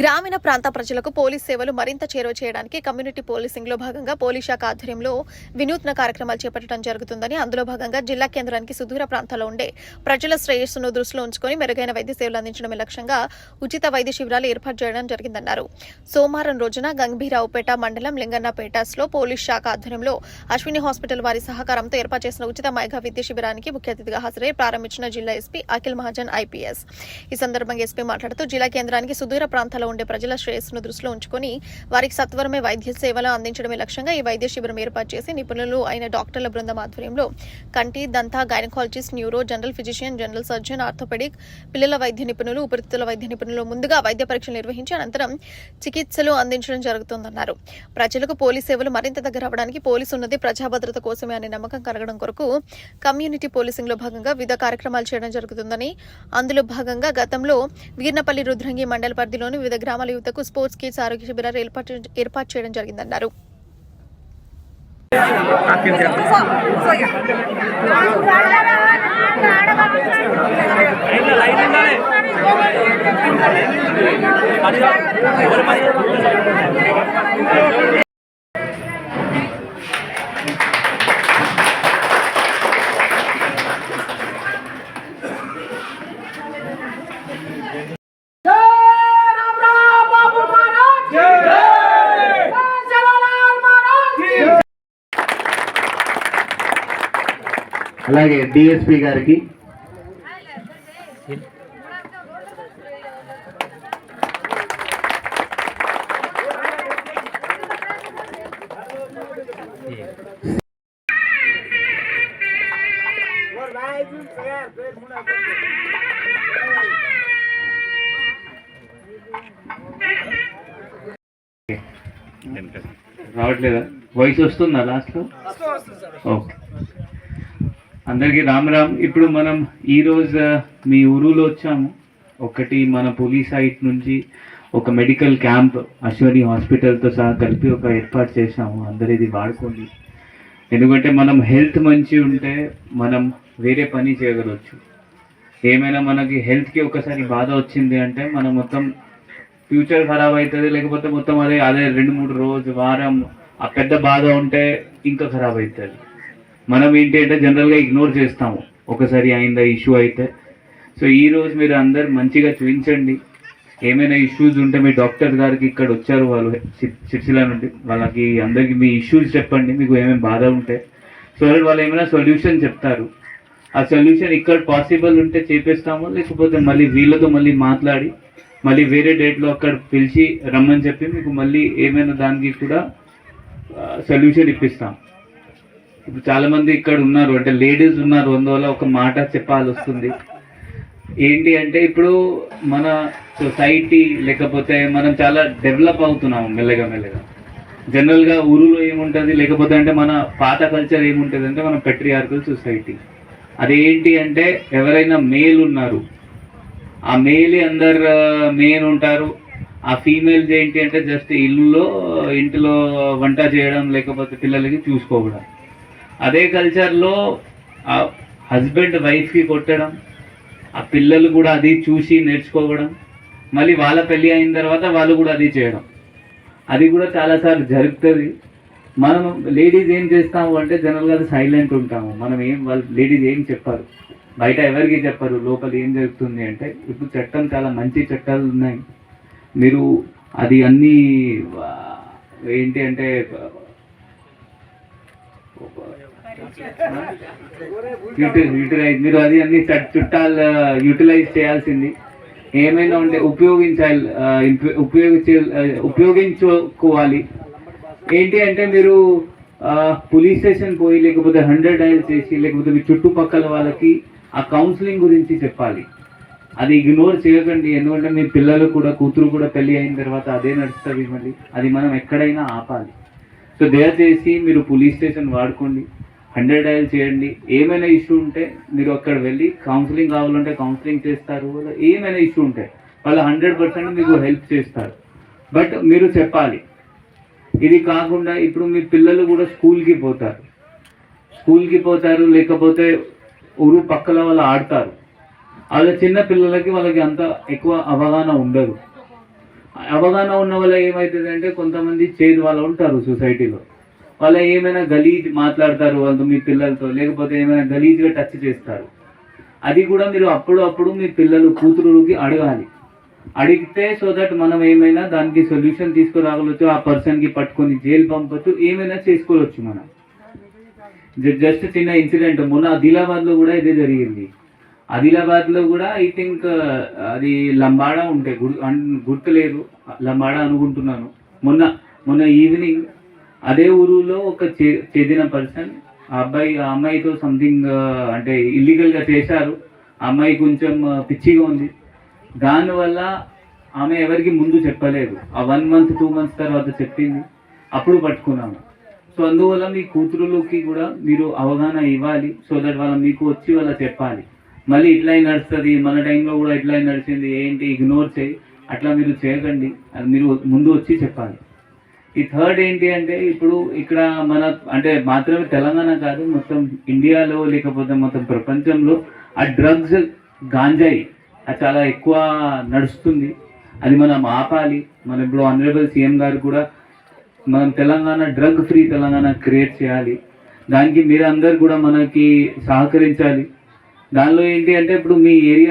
గ్రామీణ ప్రాంత ప్రజలకు పోలీస్ సేవలు మరింత చేరువ చేయడానికి కమ్యూనిటీ పోలీసింగ్లో భాగంగా పోలీస్ శాఖ ఆధ్వర్యంలో వినూత్న కార్యక్రమాలు చేపట్టడం జరుగుతుందని అందులో భాగంగా జిల్లా కేంద్రానికి సుదూర ప్రాంతాల్లో ఉండే ప్రజల శ్రేయస్సును దృష్టిలో ఉంచుకొని మెరుగైన వైద్య సేవలు అందించడమే లక్ష్యంగా ఉచిత వైద్య శిబిరాలు ఏర్పాటు చేయడం జరిగిందన్నారు. సోమవారం రోజున గంభీరావుపేట మండలం లింగన్నపేటస్లో పోలీస్ శాఖ ఆధ్వర్యంలో అశ్విని హాస్పిటల్ వారి సహకారంతో ఏర్పాటు చేసిన ఉచిత మైగా విద్య శిబిరానికి ముఖ్య అతిథిగా హాజరై ప్రారంభించిన జిల్లా ఎస్పీ అఖిల్ మహాజన్ ఐపీఎస్. ఈ సందర్భంగా ఎస్పీ మాట్లాడుతూ జిల్లా కేంద్రానికి సుదూర ప్రాంతాల్లో ఉండే ప్రజల శ్రేయస్సును దృష్టిలో ఉంచుకొని వారికి సత్వరమే వైద్య సేవలు అందించడమే లక్ష్యంగా ఈ వైద్య శిబిరం ఏర్పాటు చేసి నిపుణులు అయిన డాక్టర్ల బృందం ఆధ్వర్యంలో కంటి దంత gynaecologist neuro general physician general surgeon orthopaedic పిల్లల వైద్య నిపుణులు ఉపరితల వైద్య నిపుణులు ముందుగా వైద్య పరీక్షలు నిర్వహించి అనంతరం చికిత్సలు అందించడం జరుగుతోందన్నారు. ప్రజలకు పోలీస్ సేవలు మరింత దగ్గర అవ్వడానికి పోలీసు ఉన్నది ప్రజా భద్రత కోసమే అనే నమ్మకం కలగడం కొరకు కమ్యూనిటీ పోలీసింగ్లో భాగంగా వివిధ కార్యక్రమాలు చేయడం జరుగుతుందని అందులో భాగంగా గతంలో వీర్నపల్లి రుద్రంగి మండల పరిధిలోని వివిధ గ్రామాల యువతకు స్పోర్ట్స్ కిట్స్ ఆరోగ్య శిబిరాలు ఏర్పాటు ఏర్పాటు చేయడం జరిగిందన్నారు. बाबू అలాగే డిఎస్పి గారికి. రావట్లేదా? వాయిస్ వస్తుందా లాస్ట్లో ఓకే. అందరికీ రామ్ రామ్. ఇప్పుడు మనం ఈరోజు మీ ఊరులో వచ్చాము. ఒకటి మన పోలీస్ సైట్ నుంచి ఒక మెడికల్ క్యాంప్ అశ్వని హాస్పిటల్తో సహా కలిపి ఒక ఏర్పాటు చేశాము. అందరు ఇది వాడుకోండి. ఎందుకంటే మనం హెల్త్ మంచి ఉంటే మనం వేరే పని చేయగలవచ్చు. ఏమైనా మనకి హెల్త్కి ఒకసారి బాధ వచ్చింది అంటే మనం మొత్తం ఫ్యూచర్ ఖరాబ్ అవుతుంది లేకపోతే మొత్తం అదే అదే రెండు మూడు రోజు వారం ఆ పెద్ద బాధ ఉంటే ఇంకా ఖరాబ్ అవుతుంది మనం ఏంటి అంటే జనరల్గా ఇగ్నోర్ చేస్తాము. ఒకసారి అయిందా ఇష్యూ అయితే. సో ఈరోజు మీరు అందరు మంచిగా చూపించండి. ఏమైనా ఇష్యూస్ ఉంటే మీ డాక్టర్ గారికి ఇక్కడ వచ్చారు వాళ్ళు సి- నుండి. వాళ్ళకి అందరికి మీ ఇష్యూస్ చెప్పండి మీకు ఏమేమి బాధ ఉంటే. సో వాళ్ళు ఏమైనా సొల్యూషన్ చెప్తారు. ఆ సొల్యూషన్ ఇక్కడ పాసిబుల్ ఉంటే చేపిస్తాము లేకపోతే మళ్ళీ వీళ్ళతో మళ్ళీ మాట్లాడి మళ్ళీ వేరే డేట్లో అక్కడ పిలిచి రమ్మని చెప్పి మీకు మళ్ళీ ఏమైనా దానికి కూడా సొల్యూషన్ ఇప్పిస్తాం. ఇప్పుడు చాలా మంది ఇక్కడ ఉన్నారు అంటే లేడీస్ ఉన్నారు అందువల్ల ఒక మాట చెప్పాల్సి వస్తుంది ఏంటి అంటే ఇప్పుడు మన సొసైటీ లేకపోతే మనం చాలా డెవలప్ అవుతున్నాము మెల్లగా మెల్లగా. జనరల్గా ఊరులో ఏముంటుంది లేకపోతే అంటే మన పాత కల్చర్ ఏముంటుంది అంటే మన పెట్రియార్కల్ సొసైటీ. అదేంటి అంటే ఎవరైనా మేల్ ఉన్నారు ఆ మేలే అందరు మెయిన్ ఉంటారు. ఆ ఫీమేల్స్ ఏంటి అంటే జస్ట్ ఇల్లులో ఇంటిలో వంట చేయడం లేకపోతే పిల్లలకి చూసుకోవడం. అదే కల్చర్లో ఆ హస్బెండ్ వైఫ్కి కొట్టడం ఆ పిల్లలు కూడా అది చూసి నేర్చుకోవడం మళ్ళీ వాళ్ళ పెళ్ళి అయిన తర్వాత వాళ్ళు కూడా అది చేయడం. అది కూడా చాలాసార్లు జరుగుతుంది. మనం లేడీస్ ఏం చేస్తాము అంటే జనరల్గా సైలెంట్ ఉంటాము. మనం ఏం వాళ్ళు లేడీస్ ఏం చెప్పారు. బయట ఎవరికి చెప్పరు లోపల ఏం జరుగుతుంది అంటే ఇప్పుడు చట్టం చాలా మంచి చట్టాలు ఉన్నాయి. మీరు అది అన్నీ ఏంటి అంటే యూటిలైజ్ మీరు అది అన్ని చట్- చుట్టాలు యూటిలైజ్ చేయాల్సింది. ఏమైనా ఉంటే ఉపయోగించాలి ఉపయోగించే ఉపయోగించుకోవాలి. ఏంటి అంటే మీరు పోలీస్ స్టేషన్ పోయి లేకపోతే హండ్రెడ్ డైల్ చేసి లేకపోతే మీ చుట్టుపక్కల వాళ్ళకి ఆ కౌన్సిలింగ్ గురించి చెప్పాలి. అది ఇగ్నోర్ చేయకండి ఎందుకంటే మీ పిల్లలు కూడా కూతురు కూడా పెళ్ళి అయిన తర్వాత అదే నడుస్తుంది మళ్ళీ. అది మనం ఎక్కడైనా ఆపాలి. సో దయచేసి మీరు పోలీస్ స్టేషన్ వాడుకోండి. హండ్రెడ్ డయల్ చేయండి. ఏమైనా ఇష్యూ ఉంటే మీరు అక్కడ వెళ్ళి కౌన్సిలింగ్ కావాలంటే కౌన్సిలింగ్ చేస్తారు ఏమైనా ఇష్యూ ఉంటే వాళ్ళు హండ్రెడ్ పర్సెంట్ మీకు హెల్ప్ చేస్తారు. బట్ మీరు చెప్పాలి ఇది కాకుండా ఇప్పుడు మీ పిల్లలు కూడా స్కూల్కి పోతారు. స్కూల్కి పోతారు లేకపోతే ఊరు పక్కల వాళ్ళు ఆడతారు. వాళ్ళ చిన్న పిల్లలకి వాళ్ళకి అంత ఎక్కువ అవగాహన ఉండదు. అవగాహన ఉన్న వల్ల ఏమవుతుంది అంటే కొంతమంది చేదు వాళ్ళు ఉంటారు సొసైటీలో. వాళ్ళు ఏమైనా గలీజ్ మాట్లాడతారు వాళ్ళతో మీ పిల్లలతో లేకపోతే ఏమైనా గలీజ్గా టచ్ చేస్తారు. అది కూడా మీరు అప్పుడు అప్పుడు మీ పిల్లలు కూతురుకి అడగాలి. అడిగితే సో దట్ మనం ఏమైనా దానికి సొల్యూషన్ తీసుకురాగలచ్చు ఆ పర్సన్కి పట్టుకొని జైలు పంపచ్చు ఏమైనా చేసుకోవచ్చు మనం. జస్ట్ చిన్న ఇన్సిడెంట్ మొన్న ఆదిలాబాద్లో కూడా ఇదే జరిగింది. ఆదిలాబాద్లో కూడా ఐ థింక్ అది లంబాడా ఉంటే గుర్తులేదు. లంబాడా అనుకుంటున్నాను. మొన్న మొన్న ఈవినింగ్ అదే ఊరులో ఒక చె- పర్సన్ ఆ అబ్బాయి ఆ అమ్మాయితో సంథింగ్ అంటే ఇల్లీగల్గా చేశారు. ఆ అమ్మాయి కొంచెం పిచ్చిగా ఉంది. దానివల్ల ఆమె ఎవరికి ముందు చెప్పలేదు. ఆ వన్ మంత్ టూ మంత్స్ తర్వాత చెప్పింది. అప్పుడు పట్టుకున్నాము సో అందువల్ల మీ కూతురులకి కూడా మీరు అవగాహన ఇవ్వాలి. సో దట్ వాళ్ళ మీకు వచ్చి వాళ్ళ చెప్పాలి. మళ్ళీ ఇట్లా నడుస్తుంది. మన టైంలో కూడా ఇట్లా నడిచింది. ఏంటి? ఇగ్నోర్ చేయి. అట్లా మీరు చేయకండి. అది మీరు ముందు వచ్చి చెప్పాలి. ఈ థర్డ్ ఏంటి అంటే ఇప్పుడు ఇక్కడ మన అంటే మాత్రమే తెలంగాణ కాదు మొత్తం ఇండియాలో లేకపోతే మొత్తం ప్రపంచంలో ఆ డ్రగ్స్ గాంజాయి అది చాలా ఎక్కువ నడుస్తుంది. అది మనం ఆపాలి. మనం ఇప్పుడు ఆనరబుల్ సీఎం గారు కూడా మనం Telangana drug free Telangana create చేయాలి. దానికి మీరందరూ కూడా మనకి సహకరించాలి. దానిలో ఏంటి అంటే ఇప్పుడు మీ ఏరియా